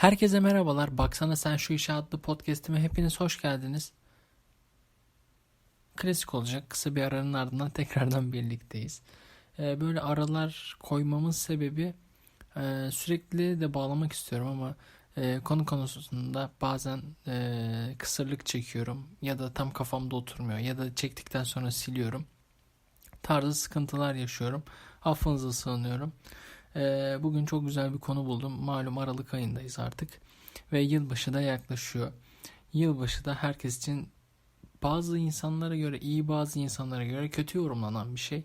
Herkese merhabalar. Baksana sen şu işe adlı podcast'ime hepiniz hoş geldiniz. Klasik olacak. Kısa bir aranın ardından tekrardan birlikteyiz. Ee, böyle aralar koymamın sebebi e, sürekli de bağlamak istiyorum ama e, konu konusunda bazen e, kısırlık çekiyorum ya da tam kafamda oturmuyor ya da çektikten sonra siliyorum. Tarzı sıkıntılar yaşıyorum. Affınıza sığınıyorum. Ee, bugün çok güzel bir konu buldum. Malum Aralık ayındayız artık. Ve yılbaşı da yaklaşıyor. Yılbaşı da herkes için bazı insanlara göre iyi bazı insanlara göre kötü yorumlanan bir şey.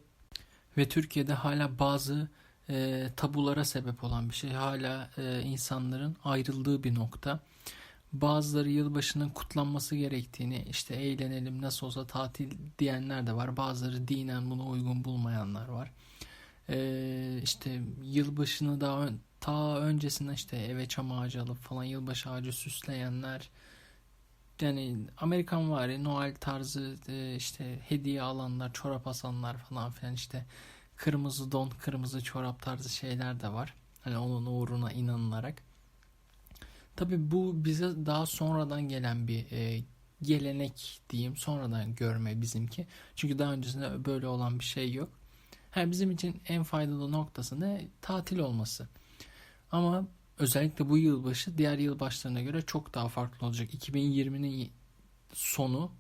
Ve Türkiye'de hala bazı e, tabulara sebep olan bir şey. Hala e, insanların ayrıldığı bir nokta. Bazıları yılbaşının kutlanması gerektiğini işte eğlenelim nasıl olsa tatil diyenler de var. Bazıları dinen bunu uygun bulmayanlar var. Ee, işte yılbaşını daha ön, ta öncesinden işte eve çam ağacı alıp falan yılbaşı ağacı süsleyenler yani Amerikan vari Noel tarzı e, işte hediye alanlar çorap asanlar falan filan işte kırmızı don kırmızı çorap tarzı şeyler de var. Hani onun uğruna inanılarak. Tabi bu bize daha sonradan gelen bir e, gelenek diyeyim sonradan görme bizimki. Çünkü daha öncesinde böyle olan bir şey yok yani bizim için en faydalı noktası ne? Tatil olması. Ama özellikle bu yılbaşı diğer yılbaşlarına göre çok daha farklı olacak. 2020'nin sonu,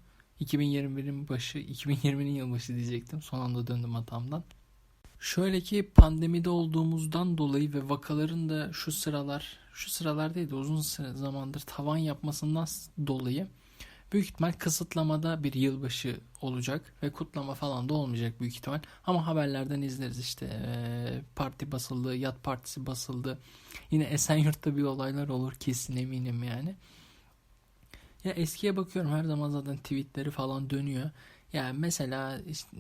2021'in başı, 2020'nin yılbaşı diyecektim. Son anda döndüm hatamdan. Şöyle ki pandemide olduğumuzdan dolayı ve vakaların da şu sıralar, şu sıralar değil de uzun zamandır tavan yapmasından dolayı Büyük ihtimal kısıtlamada bir yılbaşı olacak ve kutlama falan da olmayacak büyük ihtimal. Ama haberlerden izleriz işte e, parti basıldı, yat partisi basıldı. Yine Esenyurt'ta bir olaylar olur kesin eminim yani. Ya eskiye bakıyorum her zaman zaten tweetleri falan dönüyor. Ya mesela işte,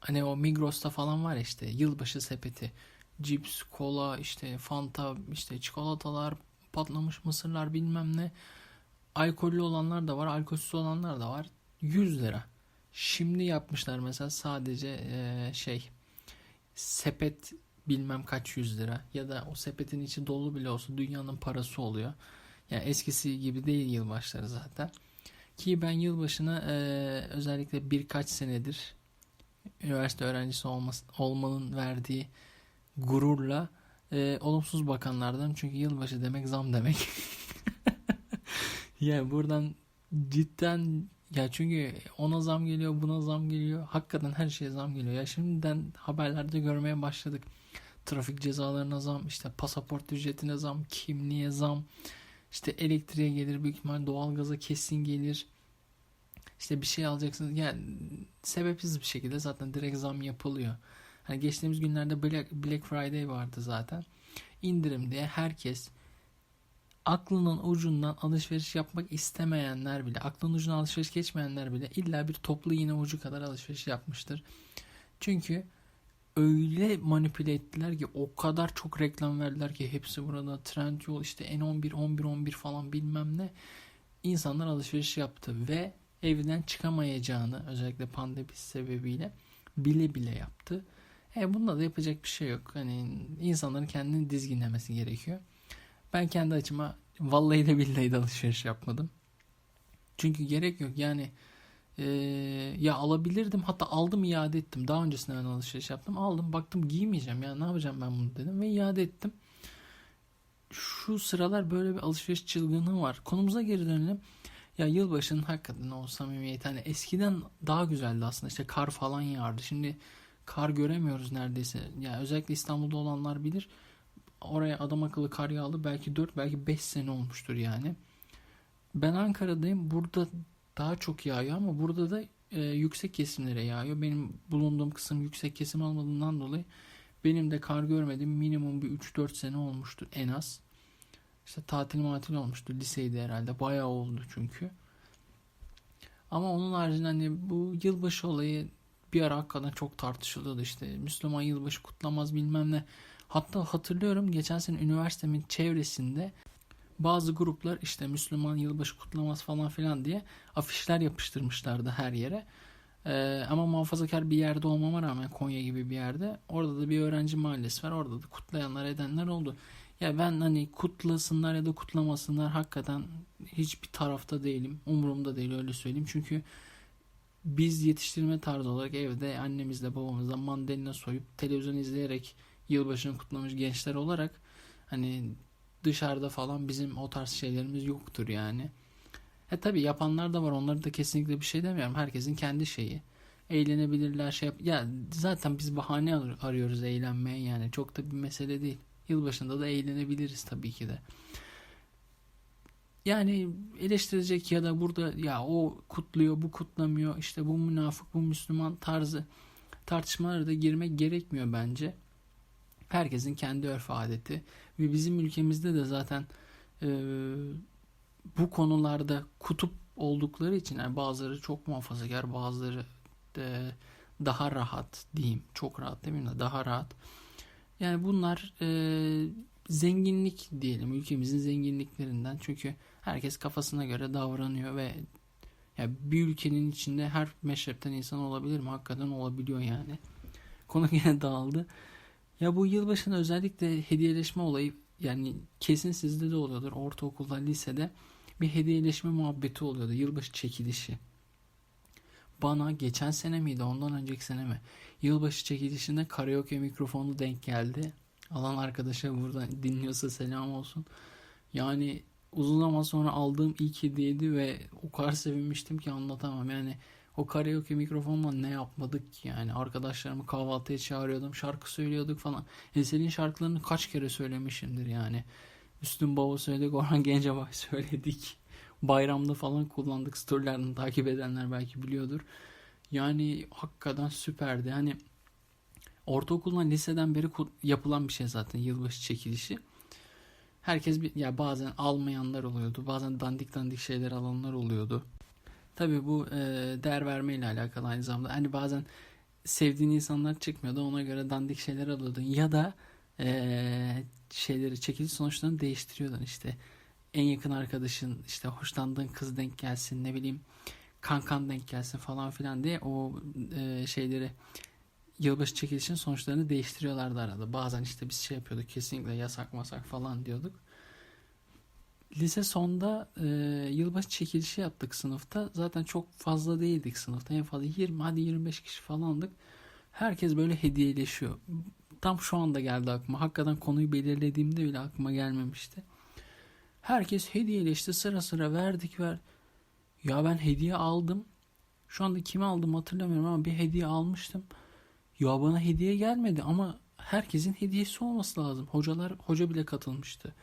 hani o Migros'ta falan var işte yılbaşı sepeti. Cips, kola, işte Fanta, işte çikolatalar, patlamış mısırlar bilmem ne alkollü olanlar da var, alkolsüz olanlar da var. 100 lira. Şimdi yapmışlar mesela sadece e, şey sepet bilmem kaç yüz lira ya da o sepetin içi dolu bile olsa dünyanın parası oluyor. Yani eskisi gibi değil yılbaşları zaten. Ki ben yılbaşına e, özellikle birkaç senedir üniversite öğrencisi olması, olmanın verdiği gururla e, olumsuz bakanlardan çünkü yılbaşı demek zam demek. Yani buradan cidden ya çünkü ona zam geliyor buna zam geliyor. Hakikaten her şeye zam geliyor. Ya şimdiden haberlerde görmeye başladık. Trafik cezalarına zam, işte pasaport ücretine zam, kimliğe zam, işte elektriğe gelir büyük ihtimal doğalgaza kesin gelir. İşte bir şey alacaksınız. Yani sebepsiz bir şekilde zaten direkt zam yapılıyor. Hani geçtiğimiz günlerde Black, Black Friday vardı zaten. İndirim diye herkes aklının ucundan alışveriş yapmak istemeyenler bile, aklının ucundan alışveriş geçmeyenler bile illa bir toplu iğne ucu kadar alışveriş yapmıştır. Çünkü öyle manipüle ettiler ki o kadar çok reklam verdiler ki hepsi burada Trendyol işte N11 11 11 falan bilmem ne insanlar alışveriş yaptı ve evden çıkamayacağını özellikle pandemi sebebiyle bile bile yaptı. E bunda da yapacak bir şey yok. Hani insanların kendini dizginlemesi gerekiyor. Ben kendi açıma vallahi de billahi de alışveriş yapmadım. Çünkü gerek yok yani e, ya alabilirdim hatta aldım iade ettim. Daha öncesinde ben alışveriş yaptım. Aldım baktım giymeyeceğim ya ne yapacağım ben bunu dedim ve iade ettim. Şu sıralar böyle bir alışveriş çılgınlığı var. Konumuza geri dönelim. Ya yılbaşının hakikaten o samimiyet hani eskiden daha güzeldi aslında işte kar falan yağardı. Şimdi kar göremiyoruz neredeyse. Ya özellikle İstanbul'da olanlar bilir oraya adam akıllı kar yağlı belki 4 belki 5 sene olmuştur yani. Ben Ankara'dayım. Burada daha çok yağıyor ama burada da e, yüksek kesimlere yağıyor. Benim bulunduğum kısım yüksek kesim olmadığından dolayı benim de kar görmedim minimum bir 3-4 sene olmuştur en az. İşte tatil matil olmuştu. Liseydi herhalde. Bayağı oldu çünkü. Ama onun haricinde hani bu yılbaşı olayı bir ara hakikaten çok tartışılıyordu işte. Müslüman yılbaşı kutlamaz bilmem ne. Hatta hatırlıyorum geçen sene üniversitemin çevresinde bazı gruplar işte Müslüman yılbaşı kutlaması falan filan diye afişler yapıştırmışlardı her yere. Ee, ama muhafazakar bir yerde olmama rağmen Konya gibi bir yerde orada da bir öğrenci mahallesi var. Orada da kutlayanlar edenler oldu. Ya ben hani kutlasınlar ya da kutlamasınlar hakikaten hiçbir tarafta değilim. Umurumda değil öyle söyleyeyim. Çünkü biz yetiştirme tarzı olarak evde annemizle babamızla mandalina soyup televizyon izleyerek yılbaşını kutlamış gençler olarak hani dışarıda falan bizim o tarz şeylerimiz yoktur yani. E tabi yapanlar da var. Onları da kesinlikle bir şey demiyorum. Herkesin kendi şeyi. Eğlenebilirler şey yap. Ya zaten biz bahane ar- arıyoruz eğlenmeye yani. Çok da bir mesele değil. Yılbaşında da eğlenebiliriz tabii ki de. Yani eleştirecek ya da burada ya o kutluyor bu kutlamıyor işte bu münafık bu Müslüman tarzı tartışmalara da girmek gerekmiyor bence. Herkesin kendi örf adeti ve bizim ülkemizde de zaten e, bu konularda kutup oldukları için yani bazıları çok muhafazakar bazıları de daha rahat diyeyim çok rahat demeyeyim de daha rahat yani bunlar e, zenginlik diyelim ülkemizin zenginliklerinden çünkü herkes kafasına göre davranıyor ve ya bir ülkenin içinde her meşrepten insan olabilir mi? Hakikaten olabiliyor yani. Konu yine dağıldı. Ya bu yılbaşında özellikle hediyeleşme olayı yani kesin sizde de oluyordur. Ortaokulda, lisede bir hediyeleşme muhabbeti oluyordu. Yılbaşı çekilişi. Bana geçen sene miydi ondan önceki sene mi? Yılbaşı çekilişinde karaoke mikrofonu denk geldi. Alan arkadaşa buradan dinliyorsa selam olsun. Yani uzun zaman sonra aldığım ilk hediyeydi ve o kadar sevinmiştim ki anlatamam. Yani o karaoke mikrofonla ne yapmadık ki yani. Arkadaşlarımı kahvaltıya çağırıyordum. Şarkı söylüyorduk falan. Esel'in şarkılarını kaç kere söylemişimdir yani. Müslüm Baba söyledik. Orhan Gencebay söyledik. Bayramda falan kullandık. Storylerden takip edenler belki biliyordur. Yani hakikaten süperdi. Hani ortaokuldan liseden beri yapılan bir şey zaten yılbaşı çekilişi. Herkes bir, ya bazen almayanlar oluyordu. Bazen dandik dandik şeyler alanlar oluyordu. Tabii bu e, değer vermeyle alakalı aynı zamanda. Hani bazen sevdiğin insanlar çıkmıyordu. Ona göre dandik şeyler alıyordun. Ya da e, şeyleri çekiliş sonuçlarını değiştiriyordun işte. En yakın arkadaşın işte hoşlandığın kız denk gelsin ne bileyim kankan denk gelsin falan filan diye o e, şeyleri yılbaşı çekilişin sonuçlarını değiştiriyorlardı arada. Bazen işte biz şey yapıyorduk kesinlikle yasak masak falan diyorduk. Lise sonda e, yılbaşı çekilişi yaptık sınıfta. Zaten çok fazla değildik sınıfta. En fazla 20 hadi 25 kişi falandık. Herkes böyle hediyeleşiyor. Tam şu anda geldi aklıma. Hakikaten konuyu belirlediğimde bile aklıma gelmemişti. Herkes hediyeleşti. Sıra sıra verdik ver. Ya ben hediye aldım. Şu anda kimi aldım hatırlamıyorum ama bir hediye almıştım. Ya bana hediye gelmedi ama herkesin hediyesi olması lazım. Hocalar hoca bile katılmıştı.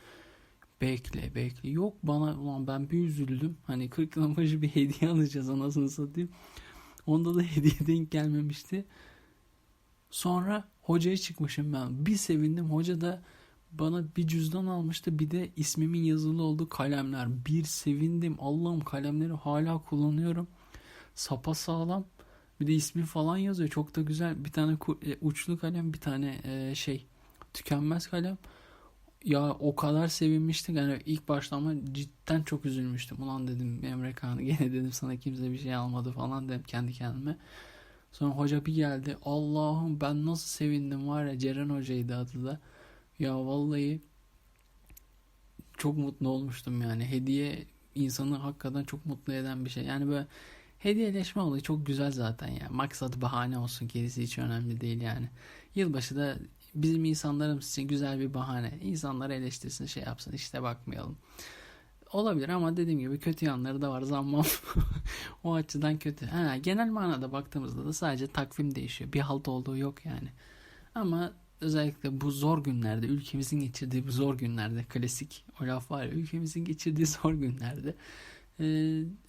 Bekle bekle. Yok bana ulan ben bir üzüldüm. Hani 40 yılın başı bir hediye alacağız anasını satayım. Onda da hediye denk gelmemişti. Sonra hocaya çıkmışım ben. Bir sevindim. Hoca da bana bir cüzdan almıştı. Bir de ismimin yazılı olduğu kalemler. Bir sevindim. Allah'ım kalemleri hala kullanıyorum. Sapa sağlam. Bir de ismi falan yazıyor. Çok da güzel. Bir tane e, uçlu kalem, bir tane e, şey tükenmez kalem. Ya o kadar sevinmiştik. Yani ilk başta ama cidden çok üzülmüştüm. Ulan dedim Emre Kağan'ı gene dedim sana kimse bir şey almadı falan dedim kendi kendime. Sonra hoca bir geldi. Allah'ım ben nasıl sevindim var ya Ceren hocaydı adı da. Ya vallahi çok mutlu olmuştum yani. Hediye insanı hakikaten çok mutlu eden bir şey. Yani böyle hediyeleşme olayı çok güzel zaten ya. Maksat bahane olsun gerisi hiç önemli değil yani. Yılbaşı da bizim insanlarımız için güzel bir bahane. İnsanlar eleştirsin şey yapsın işte bakmayalım. Olabilir ama dediğim gibi kötü yanları da var zammam. o açıdan kötü. Ha, genel manada baktığımızda da sadece takvim değişiyor. Bir halt olduğu yok yani. Ama özellikle bu zor günlerde ülkemizin geçirdiği bu zor günlerde klasik o laf var ya ülkemizin geçirdiği zor günlerde e,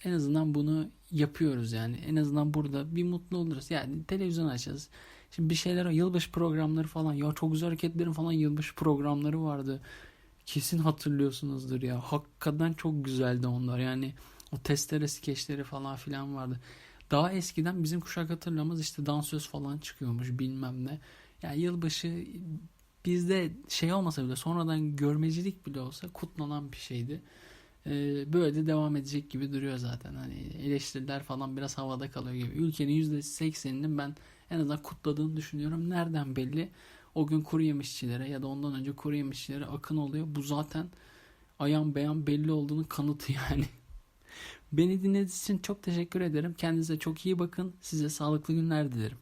en azından bunu yapıyoruz yani. En azından burada bir mutlu oluruz. Yani televizyon açacağız. Şimdi bir şeyler yılbaşı programları falan ya çok güzel hareketlerin falan yılbaşı programları vardı. Kesin hatırlıyorsunuzdur ya. Hakikaten çok güzeldi onlar. Yani o testere skeçleri falan filan vardı. Daha eskiden bizim kuşak hatırlamaz işte dansöz falan çıkıyormuş bilmem ne. Yani yılbaşı bizde şey olmasa bile sonradan görmecilik bile olsa kutlanan bir şeydi. Ee, böyle de devam edecek gibi duruyor zaten. Hani eleştiriler falan biraz havada kalıyor gibi. Ülkenin %80'inin ben en azından kutladığını düşünüyorum. Nereden belli? O gün kuru yemişçilere ya da ondan önce kuru yemişçilere akın oluyor. Bu zaten ayan beyan belli olduğunu kanıtı yani. Beni dinlediğiniz için çok teşekkür ederim. Kendinize çok iyi bakın. Size sağlıklı günler dilerim.